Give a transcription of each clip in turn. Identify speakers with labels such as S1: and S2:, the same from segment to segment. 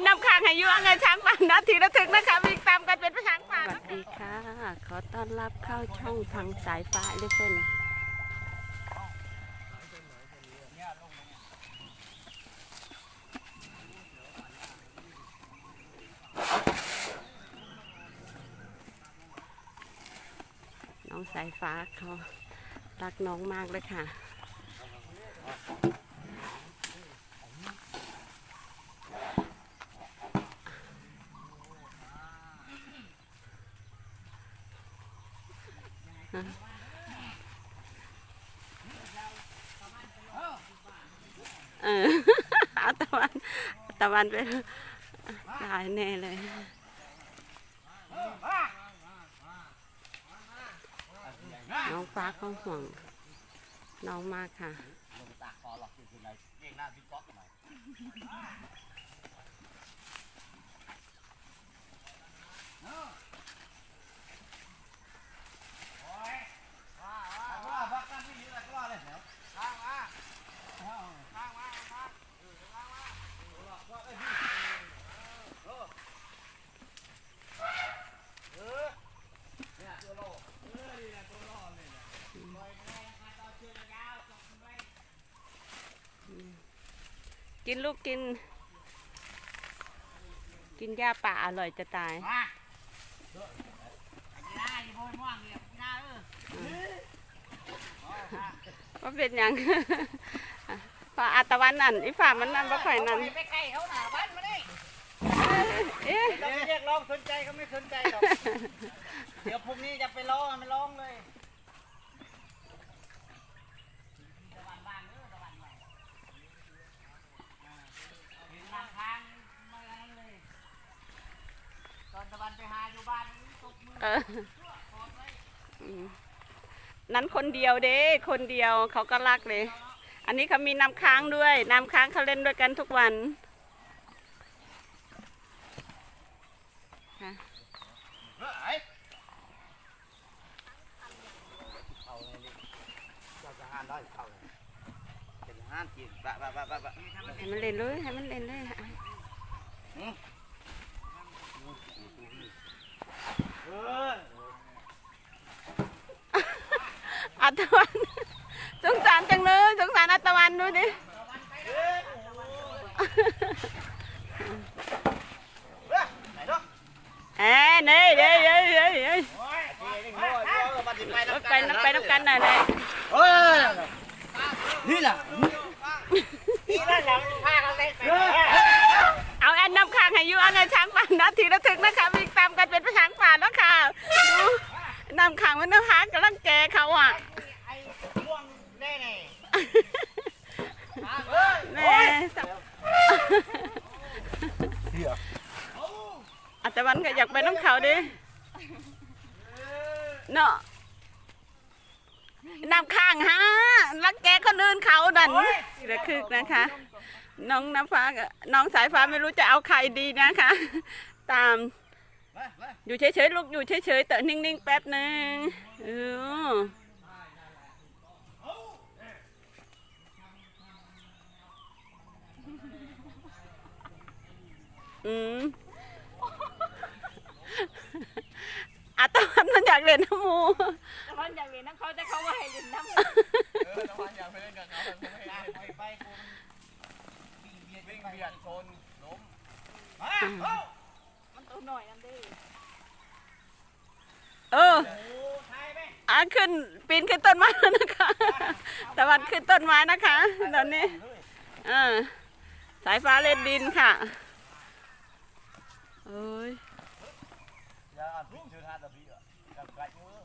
S1: นน้ำค้างให้อยั่วเงินช้างป่านาทีละถึงนะคะวิ่งตามกันเป็นช้างป่า
S2: สวัสดีค่ะ ขอต้อนรับเข้าช่องทางสายฟ้าเลเฟนน้องสายฟ้าเขารักน้องมากเลยค่ะ เออ เอาตะวันเอาตะ วันไปตายแน่เลยน้องฟ้าเขาห่วง น้องมากค่ะ กินลูกกิน กินหญ้าป่าอร่อยจะตายว่าเป็นหยังฝ่าอัตะวันนั่นอีฝ่ามันนั่นบ่ค่อยนั่น
S3: ไปใกล้เขาหนาบ้านมาดิ
S2: เอ๊ะ
S3: เราไม่เรียกร้องสนใจก็ไม่สนใจหรอกเดี๋ยวพรุ่งนี้จะไปร้องไม่ร้องเลยตะวันบ้านเด้อตะวันไว้อ่าเห็นลำทางมาแล้วเลย ตอ นตะวันไปหาอยู่บ้านตกมือ
S2: เอออืมนั้นคนเดียวเด้ คนเดียวเขาก็รักเลย อันนี้เขามีน้ำค้างด้วย น้ำค้างเขาเล่นด้วยกันทุกวันค่ะ
S3: เฮ้ยเอาเลยดิเจ้าจะหานได้เข้าเลยเป็นห้านกินบะบะบะบะบะ
S2: ให้มันเล่นเลยให้มันเล่นเลย
S3: เออ
S2: อัตวันสงสารจังเลยสงสารอัตวันดูดิ
S3: ไหนเนาะ
S2: เอ้ยนี่เด้เด้เด้เด้
S3: โอ้ยนี่โง่โง่บัดนี้ไปน้ำ
S2: ไปน้ำไปน้ำกันหน่อยเลย
S3: เฮ้ยนี่แหละนี่แหละพาเขาเตะไป
S2: เอาแอ นน้ำค้างให้อยั่วเงินช้างป่านาทีละถึงนะคะวิ่งตามกันเป็นช้างป่าแล้วค่ะดูน้ำค้างมันนะคะกำลังแก่เขาอะ
S3: ไอ้ม่วงแน่แน่
S2: แม่อาตวันก็อยากไปน้ำเขาดิเนาะน้ำข้างฮะรักแกคนอื่นเขาดันระคึกนะคะ น้องน้ำฟ้ากับน้องสายฟ้าไม่รู้จะเอาใครดีนะคะ ตาม
S3: มามา
S2: อยู่เฉยๆลูกอยู่เฉยๆแต่นิ่งๆแป๊บหนึ่งเอออืมอาตวันมันอยากเล่นน้ำหมู
S1: แต่วันอยากเรียนน้ำเขาจะเขาว่าให้เรียนน้ำ
S3: เออตะวันอยากไปเล่นกับเขาไปไปไปกู วิ่งเบียดชนล้มมาโอ้า
S1: มันตัวหน่อยนั่นดิ
S2: เออ
S3: โหทายไหม
S2: อะขึ้นปีนขึ้นต้นไม้แล้วนะคะตะวันขึ้นต้นไม้นะคะตอนนี้เออสายฟ้าเล่นดินค่ะเอ้ย
S3: อย่าอ่านพิจารณาตะบีอะกับไก่มือ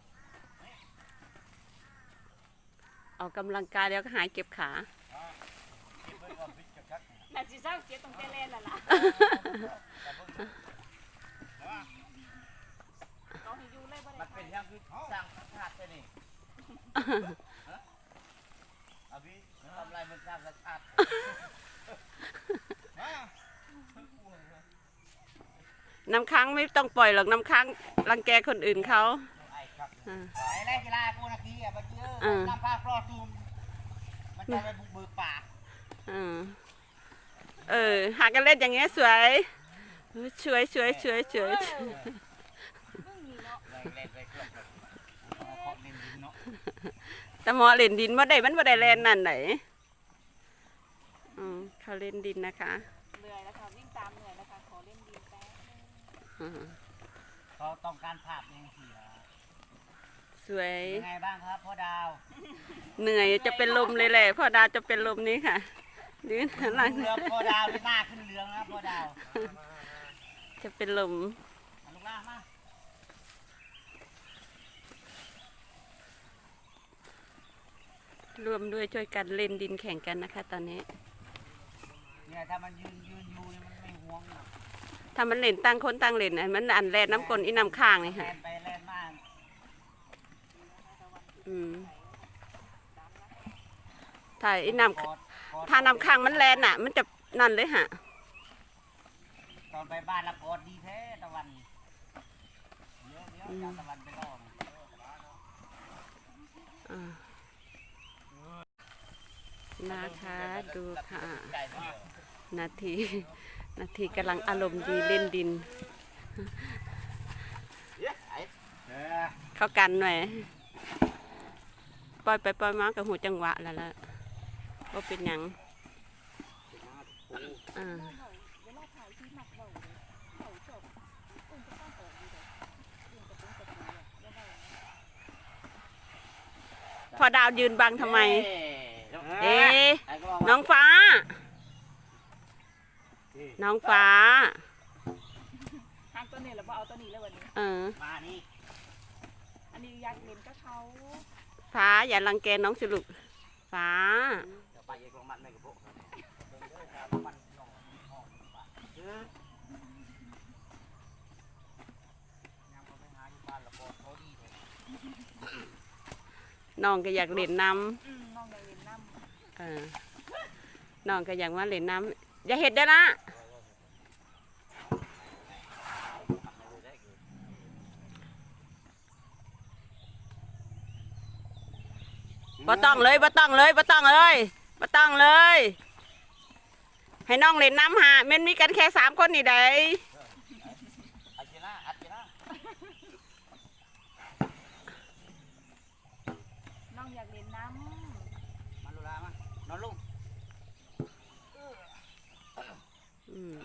S2: ออกกำลังกายแล้วก็หายเก็บขา
S3: จารณา
S1: น่าสิเศร้าเสียตรงแต่เล่นและล่ะเขาให้อยู่เลยบ่
S3: มั
S1: ได้
S3: นเป็นอย่างคือสร้างพระธาตุใช่นี่อาบีทำไรมันสร้างพระธาตุ
S2: น้ำค้างไม่ต้องปล่อยหรอกน้ำค้างรังแกคนอื่นเขา
S3: ไอ้ครับ
S2: อ่า
S3: ไอ้ไรกีฬากูนะกี้อะมันเยอะ
S2: อ่า
S3: น้ำพาคลอดตูมมันจะไปบุกเบิกป่า
S2: เออ เออ หากันเล่นอย่างเงี้ยสวยเออช่วยช่วยช่วยช่วย
S3: แรงแรงแรงเครื่องแบบเอาเคาะดินดินเนาะ
S2: แต่หมอเล่นดินบ่ได้มันบ่ได้แลนนั่นไหนอืมเขาเล่นดินนะคะ
S1: เหนื่อยแล้วค่ะวิ่งตามเหนื่อยแล้วค่ะขอเล่นดีแป๊บนึง
S2: อืม
S3: เขาต้องการภาพเองเสีย
S2: สวย
S3: ยังไงบ้างครับพ่อดาว
S2: เหนื่อยจะเป็นลมเลยแหละพ่อดาวจะเป็นลมนี้ค่ะ ดื้อหลัง
S3: เรือพ่อดาวนี่หน้าขึ้นเรืองนะพ่อดาว
S2: จะเป็นลม
S3: เอาลูกล่างมา
S2: รวมด้วยช่วยกันเล่นดินแข่งกันนะคะ ตอนนี้
S3: เนี่ยถ้ามันยืนยืนอยู่เนี่ยมันไม่ห่วงหรอก
S2: ถ้ามันเล่นตั้งคนตั้งเล่นน่ะมันอันแลนน้ำกลนอีน้ำข้างนี่
S3: แล
S2: ค่ะ
S3: นไปแลนมา
S2: อืมถ้าอีน้ำ
S3: กอดกอด
S2: ถ้าน้ำข้างมันแลนน่ะ มันจะนั่นเลยฮะ
S3: ตอนไปบ้านละกอดดีแท้ตะวันเดี๋ยวเดี๋ยวจะเอาตะวันไปล่อมัน
S2: อ่านะคะดูค่ะ
S3: ใจเดียว
S2: นาทีนาทีกำลังอารมณ์ดีเล่นดิน
S3: เออ
S2: เข้ากันหน่อย ปล่อยไปปล่อยมากับหูจังหวะแล้วล่ะ ว่าเป็นหยังอ่าพอดาวยืนบังทำไม เอ๊ะ
S3: ไอ้ก็บอกว่า
S2: น้องฟ้า น้องฟ้า
S1: ทางตัวนี้แล้วบ่เอาตัวนี้เลยวันนี้
S2: เออ
S3: มานี่
S1: อันนี้อยากเล่นก็เขา
S2: ฟ้าอย่ารังแกน้องสิลูกฟ้า
S3: เดี๋ยว ไปเอกลงมันไม่กับพวกมันนองหองเออยังบ่ไปหาอยู่บ้านละกอดเขาดีเลย
S2: น้องก็อยากเล่นน้
S1: อืมน้องอยากเล่นน้ำ
S2: เออน้องก็อยากมาเล่นน้ำอย่าเห็ดได้อละบ่ต้องเลยบ่ต้องเลยบ่ต้องเลย บ่ต้องเลย ให้น้องเล่นน้ำหาแมันมีกันแค่สามคนนี่ได้
S3: อัดจีน่าอัดจีน่าำ
S1: น้องอยากเล่นน้
S3: มาลูลามานอนลง
S2: อืม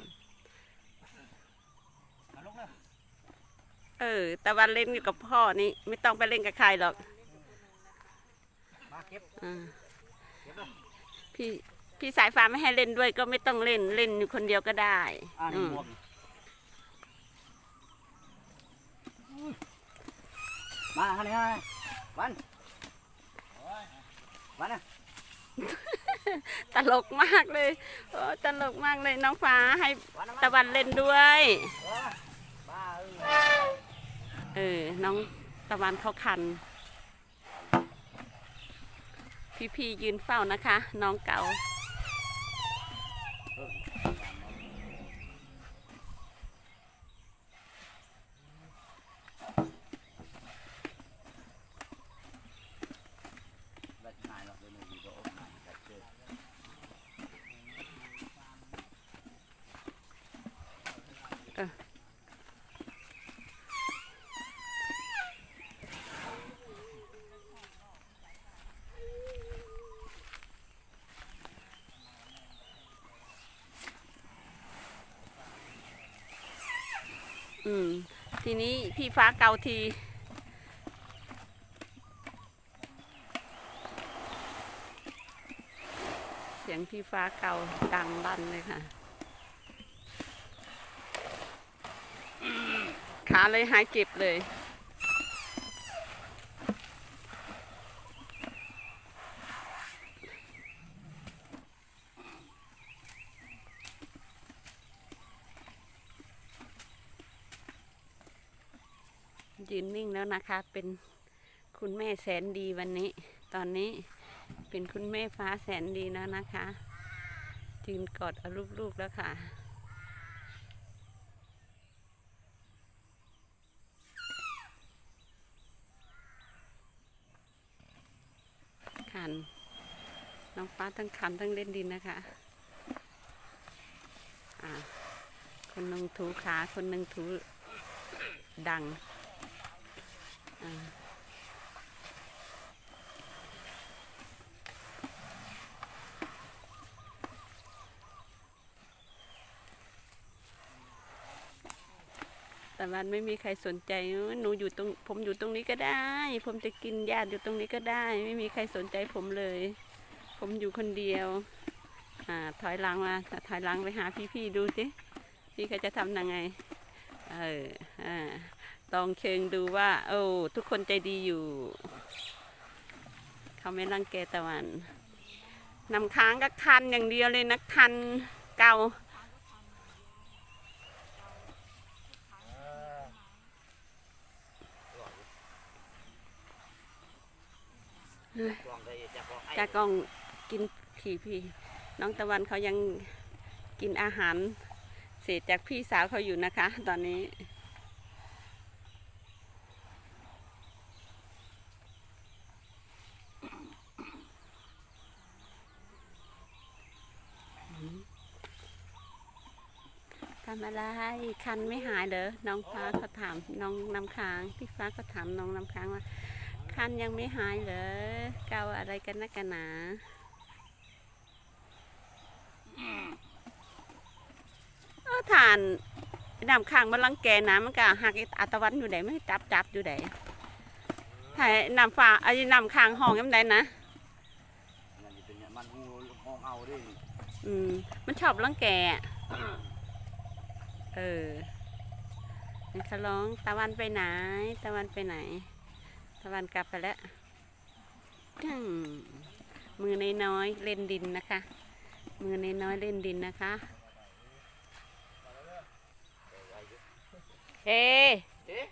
S3: นอนลงเลย
S2: เออตะวันเล่นอยู่กับพ่อนี่ ไม่ต้องไปเล่นกับใครหรอก
S3: มาเก็บ
S2: อ่า
S3: เก็บเลย
S2: พี่พี่สายฟ้าไม่ให้เล่นด้วยก็ไม่ต้องเล่นเล่นอยู่คนเดียวก็ได้
S3: อ่า
S2: อื
S3: นี่
S2: ม
S3: บวกมาข้างนี้มาวันวันนะ
S2: ตลกมากเลยโอ้ตลกมากเลยน้องฟ้าให้
S3: วันนะ
S2: ตะวันเล่นด้วย
S3: บ้าเออ
S2: เออ น้องตะวันเขาคัน พี่พียืนเฝ้านะคะ น้องเก่า
S3: แบบนายหรอกเดี๋ยวหนูอยู่กับอบนายแต่เจอ
S2: อืม ทีนี้พี่ฟ้าเกาทีเสียงพี่ฟ้าเกาดังลั่นเลยค่ะ ขาเลยหายเจ็บเลย ยื นะคะ เป็นคุณแม่แสนดีวันนี้ ตอนนี้เป็นคุณแม่ฟ้าแสนดีแล้วนะคะยืนกอดเอาลูกๆแล้วค่ะคันน้องฟ้าทั้งคันทั้งเล่นดินนะคะคนคนหนึ่งถูขาคนหนึ่งถูดัง อ่าแต่วันไม่มีใครสนใจ หนูอยู่ตรง ผมอยู่ตรงนี้ก็ได้ ผมจะกินหญ้าอยู่ตรงนี้ก็ได้ ไม่มีใครสนใจผมเลย ผมอยู่คนเดียว อ่า ถอยหลังมาถอยหลังไปหาพี่ๆดูสิ พี่เขาจะทำยังไง เออ อ่า ลองเชิงดูว่า โอ้ทุกคนใจดีอยู่ เขาไม่รังแกตะวันนำค้างก็คันอย่างเดียวเลยนะคันเก่า
S3: กล่องได้จา
S2: กกองกินผีพี่ น้องตะวันเขายังกินอาหาร เศษจากพี่สาวเขาอยู่นะคะ ตอนนี้ อะไรคันไม่หายเด้อน้องฟ้าเขาถามน้องน้ำค้างพี่ฟ้าเขาถามน้องน้ำค้างว่าคันยังไม่หายเหรอเกาอะไรกันนักกันหนาเออทานน้ำค้างมันรังแกน้ำมันก็หักไอ้อัตวันอยู่ไหนไม่จับจับอยู่ไหนถ่ายน้ำฟ้าไอ้น้ำค้างห้องยังไงนะ
S3: นั่นสิเป็นเนี่ยมันงูห้องเอาด้วยนี่
S2: อืมมันชอบรังแกอะ เออนี่เขาร้องตะวันไปไหน ตะวันไปไหน ตะวันกลับไปแล้วอืมมือน้อยๆเล่นดินนะคะ มือน้อยๆเล่นดินนะคะเฮ้
S3: เอ๊ะ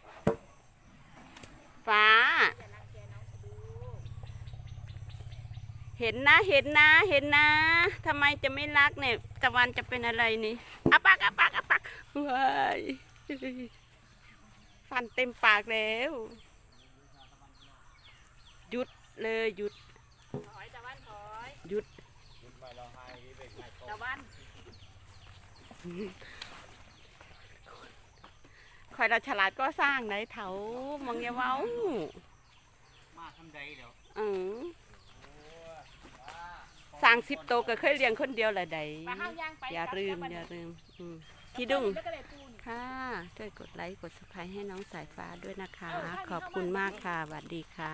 S2: ฟ้า เห็นนะ เห็นนะ เห็นนะทำไมจะไม่รักเนี่ย ตะวันจะเป็นอะไรนี่อะปักอะปักอะปัก ว้ายฟันเต็มปากแล้ว หยุดเลยหยุด
S1: ถอยตะวันถอย
S2: หยุด
S1: ตะวัน
S2: คอยเราฉลาดก็สร้างไหนเถามังอยาเว้า
S3: มาทำใดเดี๋ยว
S2: เออสร้างสิบโตวก็เคยเลี้ยงคนเดียวแหละใด
S1: ปลาห้าย่างไป
S2: อย่าลืม
S1: กลับ
S2: อย่า
S1: บ้น
S2: ลืมอืม พี่ดุ้งค่ะช่วยกดไลค์กดสไครต์ให้น้องสายฟ้าด้วยนะคะ ขอบคุณมากค่ะสวัสดีค่ะ